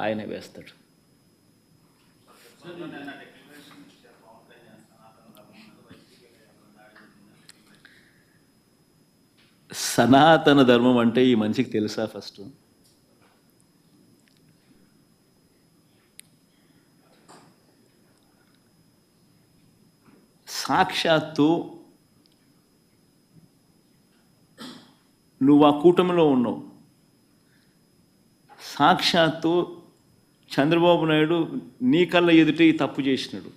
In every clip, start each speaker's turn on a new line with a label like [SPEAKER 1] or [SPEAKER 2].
[SPEAKER 1] ఆయనే వేస్తాడు. సనాతన ధర్మం అంటే ఈ మనిషికి తెలుసా ఫస్ట్? సాక్షాత్తు నువ్వు ఆ కూటమిలో ఉన్నావు. సాక్షాత్తు చంద్రబాబు నాయుడు నీ కళ్ళ ఎదుట ఈ తప్పు చేసినాడు.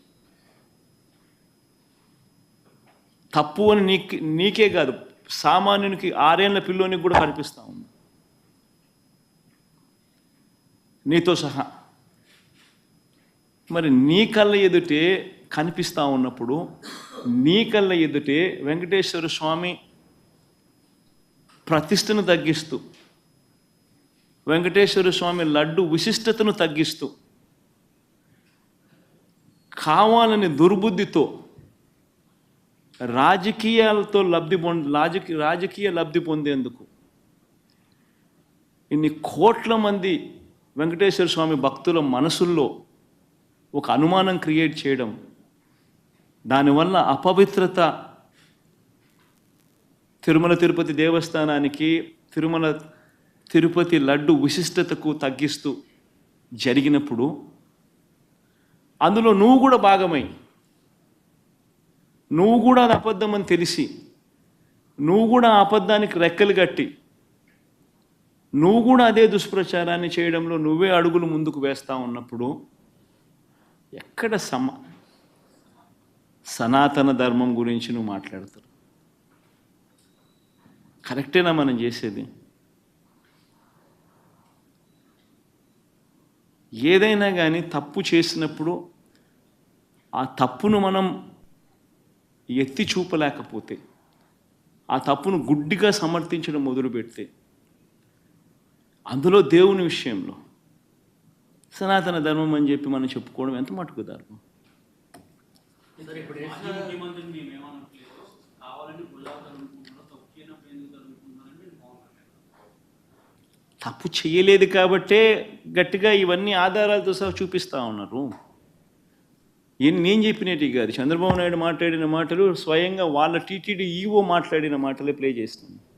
[SPEAKER 1] తప్పు అని నీకు నీకే కాదు సామాన్యునికి ఆరేళ్ళ పిల్లోనికి కూడా కనిపిస్తా ఉంది. నీతో సహా. మరి నీ కళ్ళ ఎదుటే కనిపిస్తా ఉన్నప్పుడు నీ కళ్ళ ఎదుటే వెంకటేశ్వర స్వామి ప్రతిష్టను తగ్గిస్తూ వెంకటేశ్వర స్వామి లడ్డు విశిష్టతను తగ్గిస్తూ కావాలని దుర్బుద్ధితో రాజకీయాలతో లబ్ధి పొంద రాజకీయ రాజకీయ లబ్ధి పొందేందుకు ఇన్ని కోట్ల మంది వెంకటేశ్వర స్వామి భక్తుల మనసుల్లో ఒక అనుమానం క్రియేట్ చేయడం దానివల్ల అపవిత్రత తిరుమల తిరుపతి దేవస్థానానికి తిరుమల తిరుపతి లడ్డు విశిష్టతకు తగ్గిస్తూ జరిగినప్పుడు అందులో నువ్వు కూడా భాగమై నువ్వు కూడా అది అబద్ధం అని తెలిసి నువ్వు కూడా ఆ అబద్ధానికి రెక్కలు కట్టి నువ్వు కూడా అదే దుష్ప్రచారాన్ని చేయడంలో నువ్వే అడుగులు ముందుకు వేస్తా ఉన్నప్పుడు ఎక్కడ సమ సనాతన ధర్మం గురించి నువ్వు మాట్లాడతారు కరెక్టేనా మనం చేసేది? ఏదైనా కానీ తప్పు చేసినప్పుడు ఆ తప్పును మనం ఎత్తి చూపలేకపోతే ఆ తప్పును గుడ్డిగా సమర్థించడం మొదలుపెడితే అందులో దేవుని విషయంలో సనాతన ధర్మం అని చెప్పి మనం చెప్పుకోవడం ఎంత మటుకు ధర్మం తప్పు చేయలేదు కాబట్టే గట్టిగా ఇవన్నీ ఆధారాలతో సహా చూపిస్తా ఉన్నారు. ఏం నేను చెప్పినట్టు కాదు. చంద్రబాబు నాయుడు మాట్లాడిన మాటలు స్వయంగా వాళ్ళ టీటీడీ ఈవో మాట్లాడిన మాటలే ప్లే చేస్తున్నాను